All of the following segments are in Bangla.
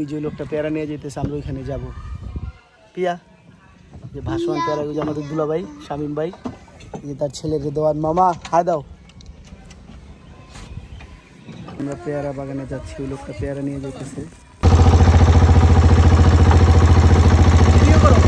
ওই যে লোকটা পেয়ারা নিয়ে যেতেছে আমরা ওইখানে যাব। পিয়া যে ভাসমান পেয়ারা ওই যে আমাদের দুলাভাই শামীম ভাই যে তার ছেলেকে দেওয়ার মামা হায় দাও। আমরা পেয়ারা বাগানে যাচ্ছি ওই লোকটা পেয়ারা নিয়ে যেতেছে ভিডিও করো।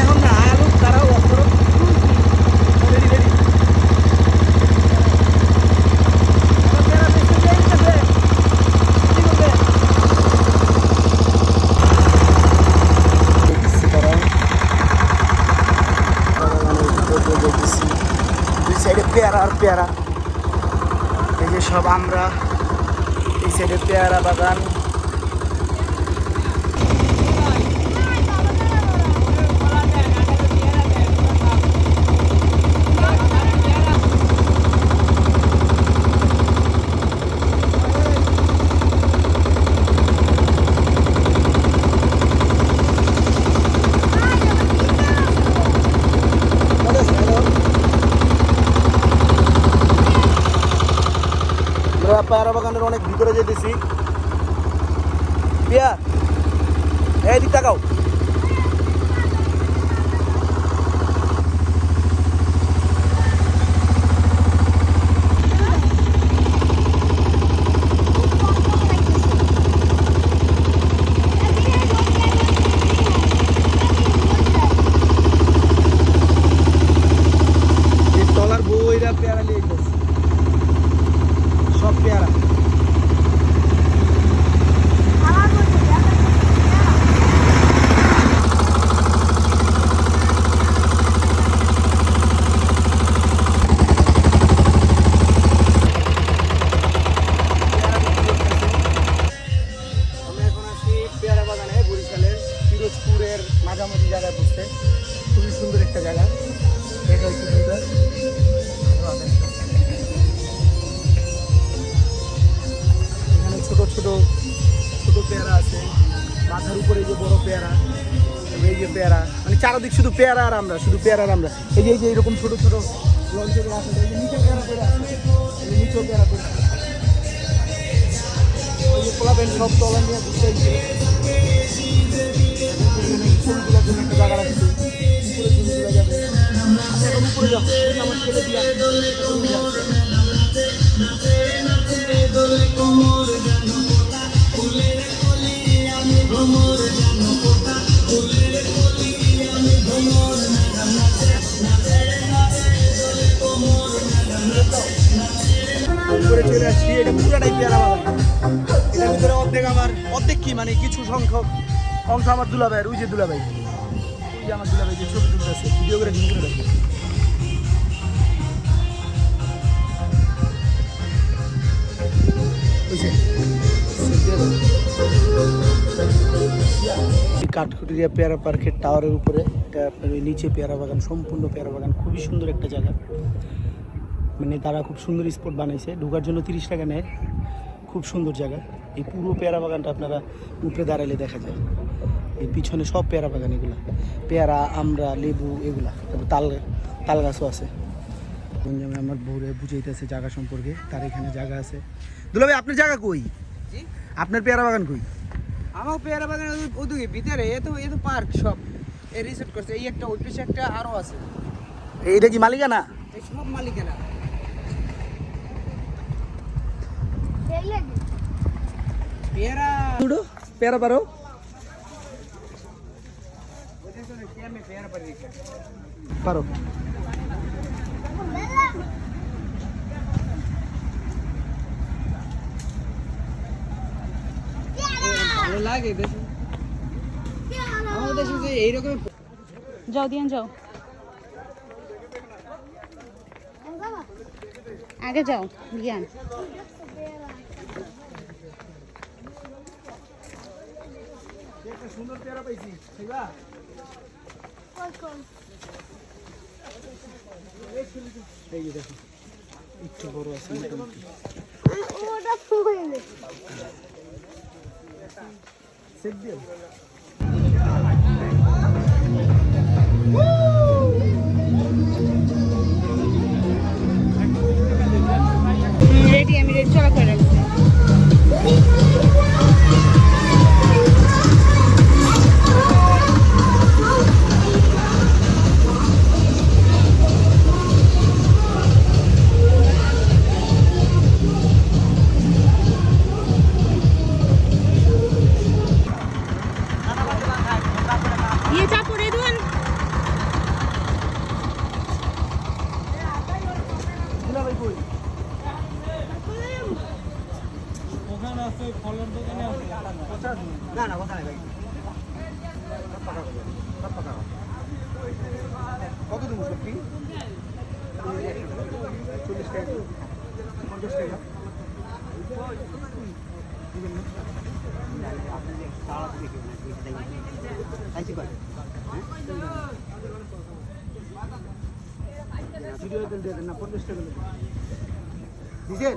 এখন না আলু দাঁড়াও off করো। Ready, ready? আমার পেয়ারা বেচতে দিয়ে দিতেছে। কি করবে? দেখতেছি দাঁড়াও। বাগানের ভিতরে দেখতেছি। দুই সাইডে পেয়ারা আর পেয়ারা এই যে সব আমরা এই সাইডে পেয়ারা বাগান আমরা পেয়ারা বাগানের অনেক ভিতরে যেতেছি। পিয়া এই দিক তাকাও। শুধু পেয়ারা আর আমরা, শুধু পেয়ারা আর আমরা। এই যে এই যে, এরকম ছোট ছোট লঞ্চে করে আছে, এই যে নিচে পেয়ারা করে আছে। নিচেও পেয়ারা করে ওই যে পোলাপেন সব তলা নিয়ে ঘুরতে গেছে জন্য একটা জায়গা রাখছে। উপরে ছবি যাবে। এখন উপরে যাব আমার ছেলে দিয়া আমার অর্ধেক কি মানে কিছু সংখ্যক? আমার যে আমার কাঠকুটিয়া পেয়ারা পার্কের টাওয়ারের উপরে আপনার নিচে পেয়ারা বাগান, সম্পূর্ণ পেয়ারা বাগান, খুবই সুন্দর একটা জায়গা। মানে তারা খুব সুন্দর স্পট বানাইছে, ঢোকার জন্য তিরিশ টাকা নেয়। খুব সুন্দর জায়গা। এই পুরো পেয়ারা বাগানটা আপনারা উপরে দাঁড়ালে দেখা যায়। এই পিছনে সব পেয়ারা বাগান এগুলা। পেয়ারা আমরা লেবু এগুলা। তারপর তাল তাল গাছও আছে। গঞ্জামে আমার বউরে বুঝাইতেছে জায়গা সম্পর্কে। তার এখানে জায়গা আছে। দুলাভাই আপনার জায়গা কই? আপনার পেয়ারা বাগান কই? আমার পেয়ারা বাগান ওদিকে ভিতরে। এ তো এ তো পার্ক সব। এ রিসেট করছে। এই একটা ওই পিছে একটা আরও আছে। এইটা কি মালিকানা? এই সব মালিকানা পেয়ারা দুটো পেয়ারা পারো ওদের তো দেখি আমি পেয়ারা পারি রেখে পারো ভালো লাগে দেশে আমাদের দেশে যে এইরকম যাও দিয়ান যাও আগে যাও দিয়ান একটা সুন্দর পেয়ারা পাইছি খাইবা? এই যে দেখো একটু বড় আছে মোটামুটি। সেট দিও। না না কথা নাই ভাই। কত দেবো সত্যি? চল্লিশ টাকা পঞ্চাশ টাকা। ভিডিও দিয়ে দেন না পঞ্চাশ টাকা দিছেন?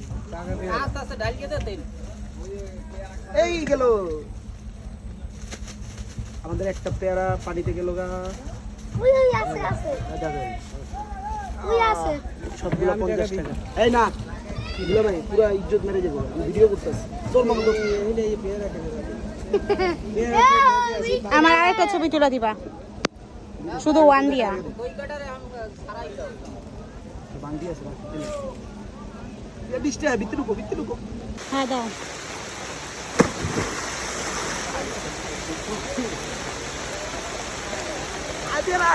এই গেল। আমাদের একটা পেয়ারা পানিতে গেল গা। ওই ওই আছে আছে। ওই আছে। সবগুলো পঞ্চাশ টাকা। এই না দিলো ভাই পুরো ইজ্জত মেরে যাব আমি ভিডিও করতেছি। তোর মতো তো আমার আরেকটা ছবি তুলে দিবা। শুধু ওয়ান দিয়া। বিশ টাকা ভিতরে ঢুকো ভিতরে হ্যাঁ দাও। না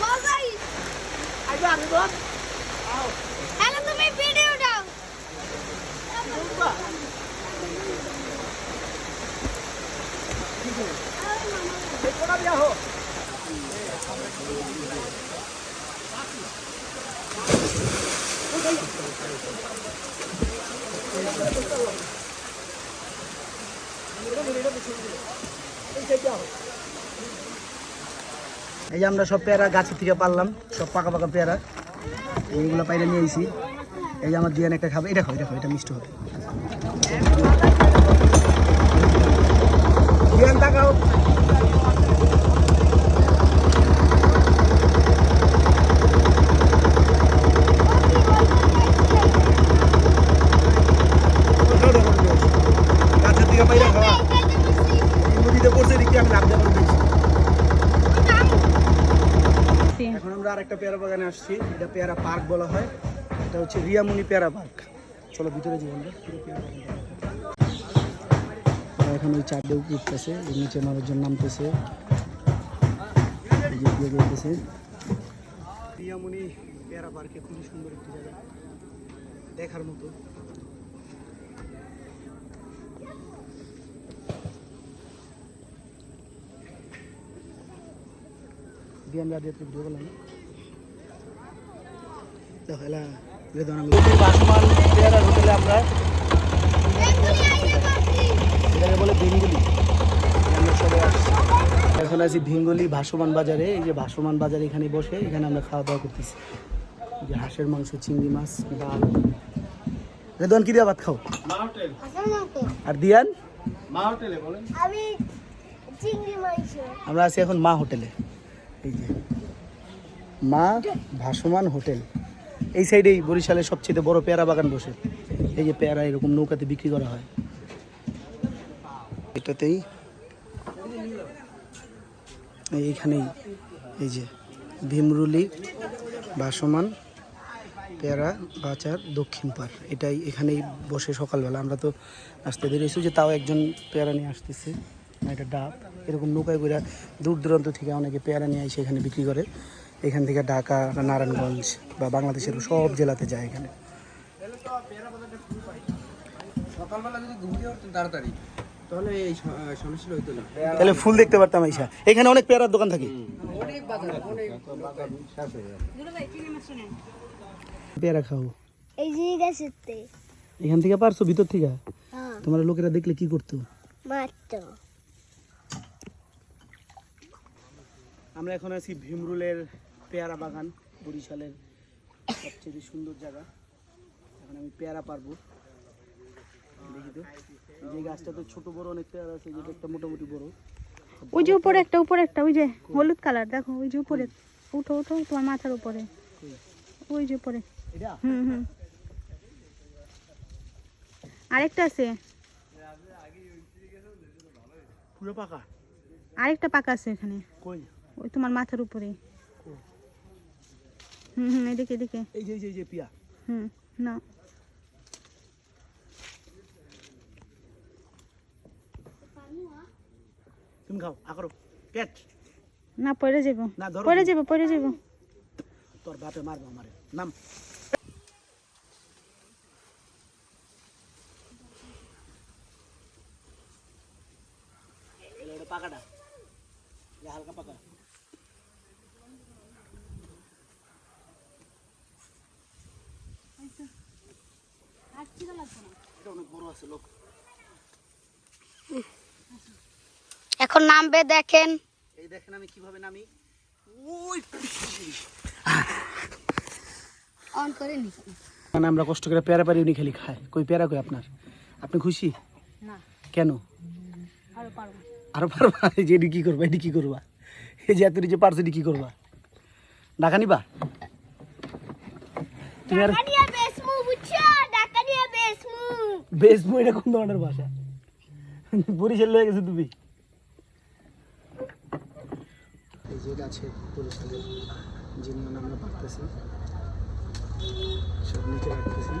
মজাই আইবা আমি হ্যালো তুমি ভিডিও দাও কোনা দিয়া হো এই যে আমরা সব পেয়ারা গাছের থেকে পারলাম, সব পাকা পাকা পেয়ারা। এইগুলো পাইলে নিয়ে এই যে আমার দিয়ান একটা খাবে, এটা খাও এটা খাও, এটা মিষ্টি হবে দিয়ান তাকাও গাছের থেকে পাইলে খাওয়া নদীতে পড়ছে দেখি আমি লাভ দেওয়ার দেখছি এখন আমরা আরেকটা পেয়ারা বাগানে আসছি এটা পেয়ারা পার্ক বলা হয়। এটা হচ্ছে রিয়ামণি পেয়ারা পার্ক। চলো ভিতরে। ওরা এখন ওই চারটে উঠতেছে নিচে মানুষজন নামতেছে। এই যে দিয়ে যাইতেছে পেয়ারা পার্কে খুবই সুন্দর একটি জায়গা। দেখার মতো। আমরা দিয়ে ভিডিও করলাম দেখো এলা বেদন আমি বাসমান পেয়ারা হোটেলে আমরা এটাকে বলে ভিঙ্গুলি। আমরা সবাই আসছি। এখন আছি ভিঙ্গলি ভাসমান বাজারে। এই যে ভাসমান বাজারে এখানে বসে এখানে আমরা খাওয়া দাওয়া করতেছি। যে হাঁসের মাংস চিংড়ি মাছ ডাল। রেদন কি দিয়া ভাত খাও? আর দিয়ান? আমি চিংড়ি মাছ আমরা আছি এখন মা হোটেলে। এই যে মা ভাসমান হোটেল। এই সাইডেই বরিশালের সবচেয়ে বড় পেয়ারা বাগান বসে। এই যে পেয়ারা এরকম নৌকাতে বিক্রি করা হয়। এটাতেই এইখানেই এই যে ভীমরুলি, বাসমান, পেয়ারা, বাচার, দক্ষিণ পার এটাই এখানেই বসে সকালবেলা। আমরা তো আসতে দেরি হয়েছি যে তাও একজন পেয়ারা নিয়ে আসতেছে এটা ডাব। এরকম নৌকায় করে দূর দূরান্ত থেকে অনেকে পেয়ারা নিয়ে এসে এখানে বিক্রি করে। এখান থেকে ঢাকা নারায়ণগঞ্জ বা বাংলাদেশের সব জেলাতে যায় এখানে। তাহলে এই স- আহ, সমস্যাটা হইতো না। তাহলে ফুল দেখতে পারতাম আইসা এখানে অনেক পেয়ারার দোকান থাকে। অনেক বাজার অনেক পেয়ারা খাও এখান থেকে পারছ ভিতর থেকে? হ্যাঁ। তোমার লোকেরা দেখলে কি করতো? মাত্র আমরা এখন আছি ভীমরুলের পেয়ারা বাগান বরিশালের সবচেয়ে সুন্দর জায়গা। এখন আমি পেয়ারা পারব। দেখি তো। যে গাছটা তো ছোট বড় অনেক পেয়ারা আছে যেটা একটা মোটামুটি বড়। ওই যে উপরে একটা উপরে একটা ওই যে হলুদ কালার দেখো ওই যে উপরে। উঠো উঠো তোমার মাথার উপরে। ওই যে উপরে। হুম হুম। আরেকটা আছে। পুরো পাকা? আরেকটা পাকা আছে এখানে। কই? ওই তোমার মাথার উপরে। হুম এদিকে এদিকে। এই যে এই যে পিয়া। হুম না। তুমি খাও আকরো পেট। না পড়ে যাব। না, ধরো। পড়ে। যাব পড়ে যাব। তোর বাপে মারবো আমারে। নাম। পাকাটা এটা হালকা পাকা এটা অনেক বড় আছে লোক এখন নামবে দেখেন। এই দেখেন আমি কীভাবে নামি। অন করে নি। মানে আমরা কষ্ট করে পেয়ারা পারি উনি খালি খায়। কই পেয়ারা কই আপনার? আপনি খুশি? না। কেন? আরও পারব। আরও পারবা? এই যে কি করবা এটি কি করবা? এই যে এত যে পারছ কি করবা? ঢাকা নিবা? তুমি আর বই এটা কোন ধরনের ভাষা? বরিশাল লয়ে গেছে তুমি। এই যে বরিশালের যিনি আমরা পারতেছি সব নিচে রাখতেছি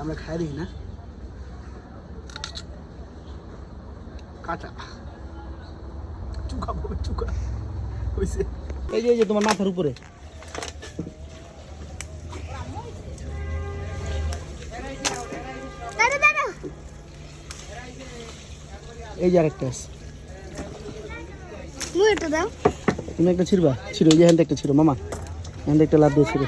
আমরা খাই দিই না। কাঁচা। চুকা চুকা। যে এই যে তোমার মাথার উপরে। এই যে আরেকটা আছে। তুমি একটা ছিড়বা? ছিড়ো এই যে হ্যান্ড একটা ছিড়ো মামা। হ্যান্ড একটা লাভ দিয়ে ছিড়ো।